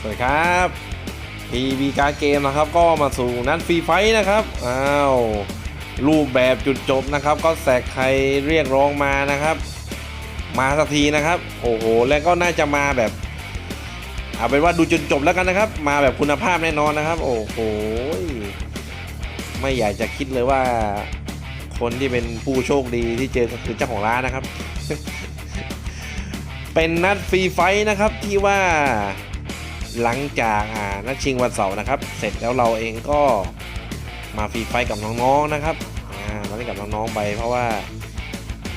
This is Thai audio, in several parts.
สวัสดีครับพีบีการเกมนะครับ ก็มาสู่นัดฟรีไฟท์นะครับ อ้าว รูปแบบจุดจบนะครับ ก็แสกใครเรียกร้องมานะครับ มาสักทีนะครับ โอ้โห แล้วก็น่าจะมาแบบเอาเป็นว่าดูจนจบแล้วกันนะครับ มาแบบคุณภาพแน่นอนนะครับ โอ้โห ไม่อยากจะคิดเลยว่า คนที่เป็นผู้โชคดีที่เจอคือเจ้าของร้านนะครับ เป็นนัดฟรีไฟท์นะครับที่ว่า หลังจากนัดชิงวันเสาร์นะครับ เสร็จแล้วเราเองก็มาฟรีไฟกับน้องๆนะครับมาเล่นกับน้องๆไปเพราะว่า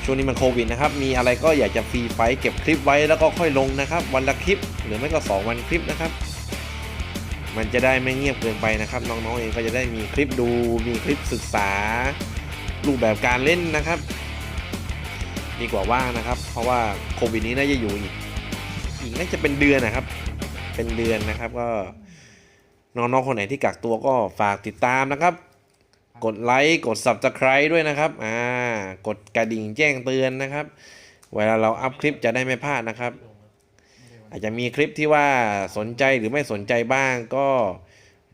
ช่วงนี้มันโควิดนะครับ มีอะไรก็อยากจะฟรีไฟเก็บคลิปไว้แล้วก็ค่อยลงนะครับ วันละคลิปหรือไม่ก็ 2 วันคลิปนะครับ มันจะได้ไม่เงียบเกินไปนะครับ น้องๆเองก็จะได้มีคลิปดู มีคลิปศึกษา รูปแบบการเล่นนะครับ ดีกว่าว่างนะครับ เพราะว่าโควิดนี้น่าจะอยู่อีกอีกน่าจะเป็นเดือนนะครับ เป็นเดือนนะครับ ก็น้องๆคนไหนที่กักตัวก็ฝากติดตามนะครับ กดไลค์กด subscribe ด้วยนะครับอ่ากดกระดิ่งแจ้งเตือนนะครับ เวลาเราอัพคลิปจะได้ไม่พลาดนะครับ อาจจะมีคลิปที่ว่าสนใจหรือไม่สนใจบ้างก็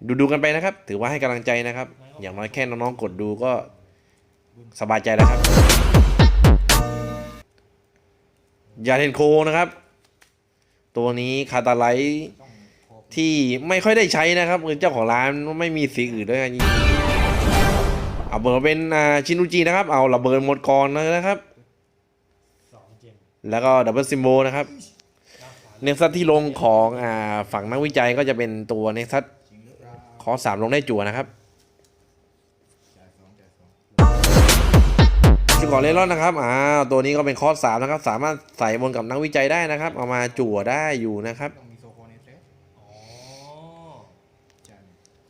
ดูดูๆกันไปนะครับ ถือว่าให้กำลังใจนะครับ อย่างน้อยแค่น้องๆกดดูก็สบายใจแล้วครับ ยาเทนโคนะครับ ตัวนี้คาตาไลท์ที่ไม่ค่อยได้ใช้นะครับคือเจ้าของร้านไม่มีสีอื่นด้วยกันเอาเบอร์เป็นชินุจินะครับ เอาระเบิดหมดก่อนเลยนะครับ แล้วก็ดับเบิลซิมโบนะครับ เน็กซัสที่ลงของอฝั่งนักวิจัยก็จะเป็นตัวเน็กซัสคอสามลงได้จั่วนะครับ ชุดก่อนเลรอนนะครับอ่าตัวนี้ก็เป็นคอสสามนะครับ สามารถใส่บนกับนักวิจัยได้นะครับ เอามาจั่วได้อยู่นะครับ ต้องมีโซโคในเซตอ๋อใช่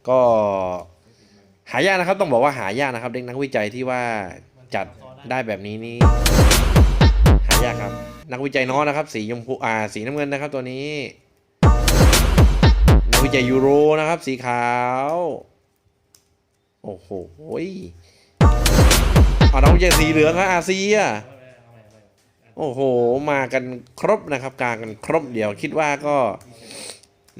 ก็หายากนะครับต้องบอกว่าหายากนะครับ เด็กนักวิจัยที่ว่าจัดได้แบบนี้นี่หายากครับ นักวิจัยน้อยนะครับ สีชมพูอ่าสีน้ำเงินนะครับ ตัวนี้ นักวิจัยยูโรนะครับ สีขาว โอ้โห เอานักวิจัยสีเหลืองครับอาเซียเอาไปเอาไปเอาไปโอ้โห มากันครบนะครับ กลางกันครบเดี๋ยวคิดว่าก็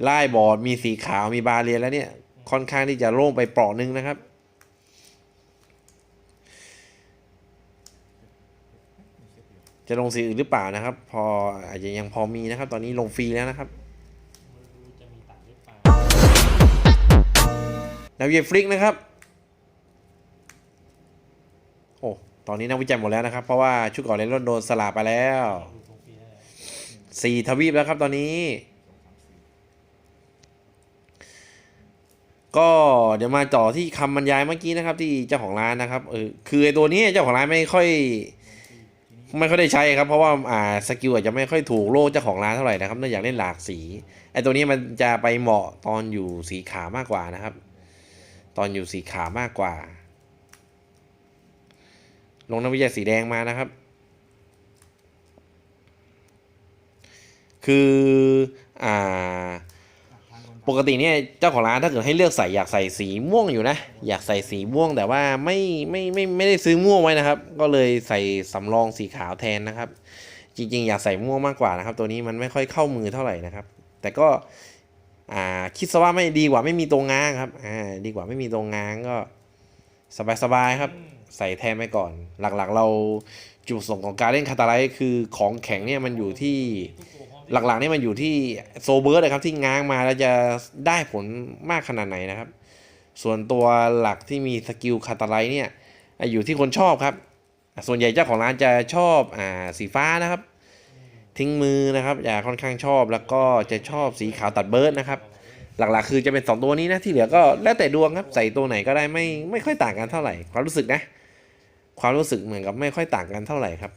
ไล่บอร์ดมีสีขาวมีบาเรียนแล้วเนี่ย ค่อนข้างที่จะโล่งไปเปราะหนึงนะครับจะลงสีอื่นหรือเปล่านะครับ พออาจจะยังพอมีนะครับ ตอนนี้ลงฟรีแล้วนะครับไม่รู้จะมีตัดหรือเปล่านักวิจัยฟลิกนะครับ โอ้ ตอนนี้นักวิจัยหมดแล้วนะครับ เพราะว่าชุดก่อนเลนรอนโดนสลาไปแล้วสี่ทวีปแล้วครับตอนนี้ ก็เดี๋ยวมาต่อที่คำบรรยายเมื่อกี้นะครับ ที่เจ้าของร้านนะครับเออคือไอตัวนี้เจ้าของร้านไม่ค่อย ไม่ค่อยได้ใช้ครับ เพราะว่าอ่าสกิลอาจจะไม่ค่อยถูกโลกเจ้าของร้านเท่าไหร่นะครับเนื่องจากเล่นหลากสีไอตัวนี้มันจะไปเหมาะตอนอยู่สีขาวมากกว่านะครับ ตอนอยู่สีขาวมากกว่า ลงนักวิจัยสีแดงมานะครับ คืออ่าปกติเนี่ยเจ้าของร้านถ้าเกิดให้เลือกใส่อยากใส่สีม่วงอยู่นะ อยากใส่สีม่วงแต่ว่าไม่ไม่ไม่ไม่ได้ซื้อม่วงไว้นะครับ ก็เลยใส่สำรองสีขาวแทนนะครับ จริง ๆ อยากใส่ม่วงมากกว่านะครับ ตัวนี้มันไม่ค่อยเข้ามือเท่าไหร่นะครับ แต่ก็อ่าคิดซะว่าไม่ดีกว่าไม่มีตรงง้างครับอ่าดีกว่าไม่มีตรงง้างก็ สบายๆครับ ใส่แทนไปก่อน หลักๆ เราจุดประสงค์ของการเล่นคาตาไลท์คือของแข็งเนี่ยมันอยู่ที่ทุกตัวพร้อมหลักๆนี่มันอยู่ที่โซเบิร์ดนะครับที่ง้างมาแล้วจะได้ผลมากขนาดไหนนะครับ ส่วนตัวหลักที่มีสกิลคาตาไลท์เนี่ยอะอยู่ที่คนชอบครับอะส่วนใหญ่เจ้าของร้านจะชอบอ่าสีฟ้านะครับ ทิ้งมือนะครับอย่าค่อนข้างชอบแล้วก็จะชอบสีขาวตัดเบิร์ดนะครับ หลักๆ คือจะเป็นสองตัวนี้นะ ที่เหลือก็แล้วแต่ดวงครับ ใส่ตัวไหนก็ได้ไม่ไม่ค่อยต่างกันเท่าไหร่ ความรู้สึกนะ ความรู้สึกเหมือนกับไม่ค่อยต่างกันเท่าไหร่ครับ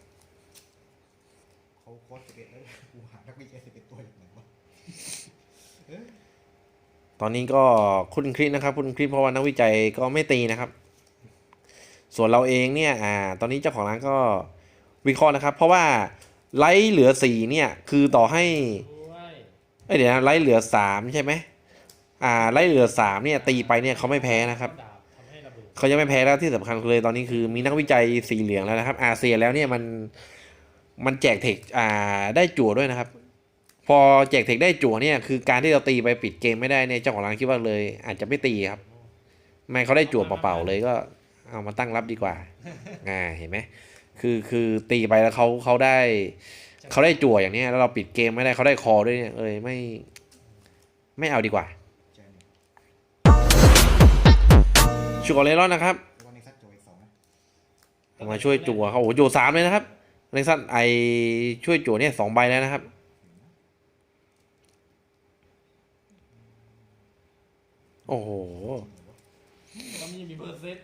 เขาโค้ชสิบเอ็ดแล้วกูหานักวิจัยสิบเอ็ดตัวอยู่ไหนวะตอนนี้ก็คุณคลิปนะครับ คุณคลิปเพราะว่านักวิจัยก็ไม่ตีนะครับ ส่วนเราเองเนี่ยอ่าตอนนี้เจ้าของร้านก็วิเคราะห์นะครับ เพราะว่าไลท์เหลือสี่เนี่ยคือต่อให้ด้วยเอ้ยเดี๋ยวนะไลท์เหลือสามใช่ไหม อ่าไลท์เหลือสามเนี่ยตีไปเนี่ยเขาไม่แพ้นะครับเขายังไม่แพ้แล้วที่สำคัญเลยตอนนี้คือมีนักวิจัยสีเหลืองแล้วนะครับ อาเซียนแล้วเนี่ยมันมันแจกเทคอ่าได้จั่วด้วยนะครับ พอแจกเทคได้จั่วเนี่ยคือการที่เราตีไปปิดเกมไม่ได้เนี่ยเจ้าของร้านคิดว่าเลย อาจจะไม่ตีครับ ไม่เขาได้จั่วเปล่าๆเลยก็เอามาตั้งรับดีกว่าอ่าเห็นไหมคือคือตีไปแล้วเขาเขาได้เขาได้จั่วอย่างนี้แล้วเราปิดเกมไม่ได้เขาได้คอด้วยเนี่ยเอยไม่ ไม่เอาดีกว่า ชูกอเลรอนนะครับแล้วก็ในซัดโจอีกสองนะเอามาช่วยจั่วเขาโอ้โหจั่วสามเลยนะครับในสั้นไอช่วยจั่วเนี่ยสองใบแล้วนะครับโอ้โหก็มีมีเปอร์เซ็นต์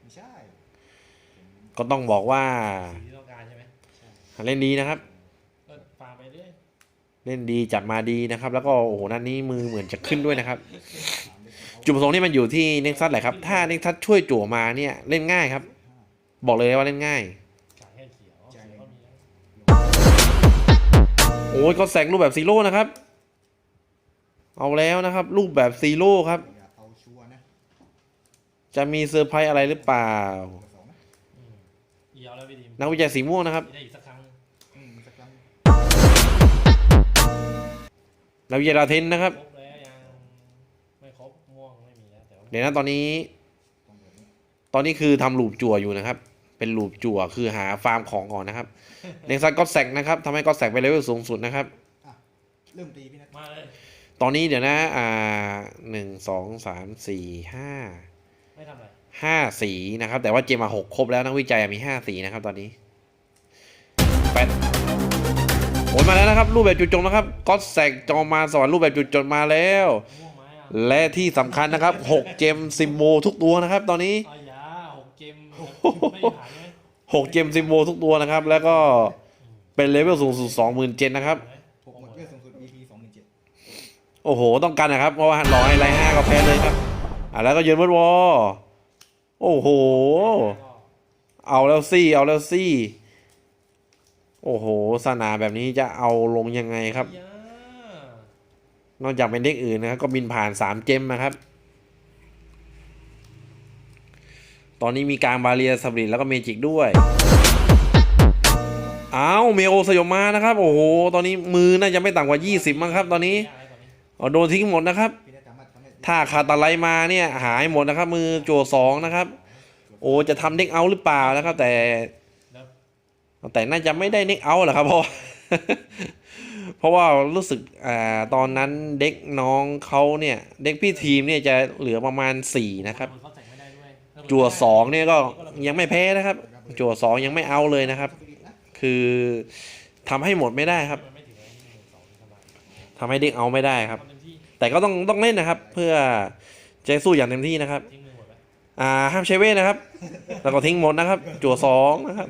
ไม่ใช่ผมก็ต้องบอกว่าสีที่ต้องการใช่ไหมใช่เล่นดีนะครับก็ฟาร์มไปเรื่อยเล่นดีจัดมาดีนะครับ แล้วก็โอ้โหนัดนี้มือเหมือนจะขึ้นด้วยนะครับ สามเด็กเอาจุดประสงค์นี่มันอยู่ที่เน็กซัสแหละครับ ถ้าเน็กซัสช่วยจั่วมาเนี่ยเล่นง่ายครับห้าบอกเลยว่าเล่นง่ายขายให้เขียวเขียวก็มีแล้วโอ้ยก็แสงรูปแบบซีโร่นะครับ เอาแล้วนะครับ รูปแบบซีโร่ครับอย่าเอาชัวร์นะจะมีเซอร์ไพรส์อะไรหรือเปล่าเบอร์สองนะอืมเอียวแล้วพี่ดิมนักวิจัยสีม่วงนะครับได้อีกสักครั้งหนึ่งอืมสักครั้งนักวิจัยลาเทนนะครับ เดี๋ยวนะตอนนี้ต้องเบอร์นี้ ตอนนี้คือทำลูปจั่วอยู่นะครับ เป็นลูปจั่วคือหาฟาร์มของก่อนนะครับเน็กซัสก็แสกนะครับทำให้ก็แสกไปเลเวลสูงสุดนะครับ เริ่มตีพี่นัทมาเลยตอนนี้เดี๋ยวนะอ่าหนึ่งสองสามสี่ห้าไม่ทำอะไรห้าสีนะครับ แต่ว่าเจมมาหกครบแล้วนักวิจัยมีห้าสีนะครับตอนนี้แปดโอนมาแล้วนะครับ รูปแบบจุดจงนะครับก็แสกจอมมารสวรรค์รูปแบบจุดจงมาแล้ว ม่วงไหมอะ และที่สำคัญนะครับหกเจมซิมโมทุกตัวนะครับ ตอนนี้อายาหกเกมไม่มีผ่านใช่ไหมหกเจมซิมโมทุกตัวนะครับ แล้วก็เป็นเลเวลสูงสุดสองหมื่นเจนนะครับ หกหมดเวลสูงสุด EP สองหนึ่งเจ็ดโอ้โห ต้องกันนะครับ เพราะว่ารอให้ไลน์ห้าก็แพ้เลยครับ อะแล้วก็ยืนวัดวอลโอ้โห เอาแล้วซี่ เอาแล้วซี่ โอ้โห สนามแบบนี้จะเอาลงยังไงครับยา นอกจากเป็นเด็กอื่นนะครับ ก็บินผ่านสามเจมนะครับ ตอนนี้มีการบาเรียสบริตแล้วก็เมจิกด้วยอ้าวเมโอสยบมานะครับ โอ้โห ตอนนี้มือน่าจะไม่ต่ำกว่า 20 มั้งครับ ตอนนี้อ๋โดนทิ้งหมดนะครับท่ามารถทำได้ถ้าคาตาไลมาเนี่ยหายหมดนะครับ มือโจสองนะครับ โอ้จะทำเด็กเอาหรือเปล่านะครับ แต่ แต่น่าจะไม่ได้เด็กเอาหรอกครับเพราะว่า เพราะว่ารู้สึกอ่าตอนนั้นเด็กน้องเขาเนี่ย เด็กพี่ทีมเนี่ยจะเหลือประมาณสี่นะครับ เขาใส่ไม่ได้ด้วยจั่วสองเนี่ยก็ยังไม่แพ้นะครับ จั่วสองยังไม่เอาเลยนะครับสปิริตนะคือทำให้หมดไม่ได้ครับมันไม่ถึงไอ้นี่หนึ่งสองสบายทำให้เด็กเอาไม่ได้ครับ ทำเต็มที่แต่ก็ต้องต้องเล่นนะครับ เพื่อจะสู้อย่างเต็มที่นะครับ ทิ้งมือหมดไปอ่าห้ามใช้เวทนะครับ แล้วก็ทิ้งหมดนะครับ จั่วสองนะครับ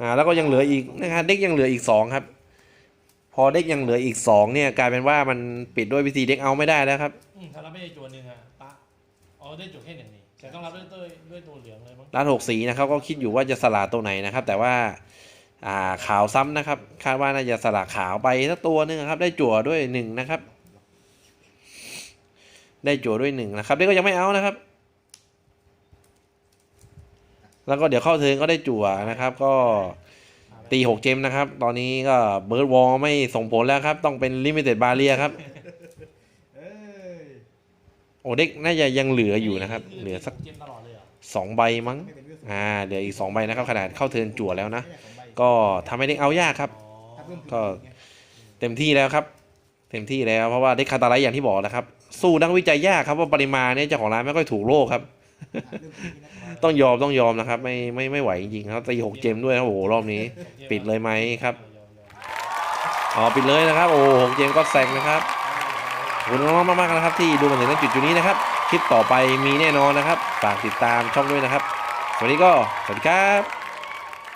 อ่าแล้วก็ยังเหลืออีกนะครับเด็กยังเหลืออีกสองครับ พอเด็กยังเหลืออีกสองเนี่ยกลายเป็นว่ามันปิดด้วยวิธีเด็กเอาไม่ได้แล้วครับอืมถ้ารับไม่ได้จั่วหนึ่งอะปะอ๋อได้จั่วแค่หนึ่งนี่แต่ต้องรับด้วยด้วยด้วยตัวเหลืองเลยมั้งร้านหกสีนะครับก็คิดอยู่ว่าจะสละตัวไหนนะครับ แต่ว่าอ่าขาวซ้ำนะครับ คาดว่าน่าจะสละขาวไปสักตัวหนึงครับ ได้จั่วด้วยหนึ่งนะครับ ได้จั่วด้วยหนึ่งนะครับเด็กก็ยังไม่เอานะครับ แล้วก็เดี๋ยวเข้าเทิร์นก็ได้จั่วนะครับ ก็ ตีหกเจมนะครับ ตอนนี้ก็เบิร์ดวอลไม่ส่งผลแล้วครับ ต้องเป็นลิมิเต็ดบาเรียครับเอ้ยโอ้เด็กน่าจะยังเหลืออยู่นะครับ เหลือสักเกมตลอดเลยเหรอสองใบมั้งไม่เป็นเวลสูงอ่า เหลืออีกสองใบนะครับขนาดเข้าเทิร์นจั่วแล้วนะไม่ได้สองใบก็ทำให้เด็กเอายากครับอ๋อถ้าเพิ่มก็พื้นที่ไงเต็มที่แล้วครับ เต็มที่แล้วเพราะว่าเด็กคาตาไลท์อย่างที่บอกนะครับ สู้นักวิจัยยากครับว่าปริมาณเนี่ยเจ้าของร้านไม่ค่อยถูกโลกครับอะเริ่ม ตีพี่นัทมาต้องยอมต้องยอมนะครับ ไม่ไม่ไม่ไหวจริงๆครับตีหกเจมด้วยนะโอ้โหรอบนี้ ปิดเลยไหมครับยอมยอมอ๋อปิดเลยนะครับ โอ้หกเจมก็แซงนะครับขอบคุณน้องๆมากๆนะครับ ที่ดูมาถึงจุดจุดๆนี้นะครับคลิปต่อไปมีแน่นอนนะครับฝากติดตามช่องด้วยนะครับสวัสดีก็สวัสดีครับ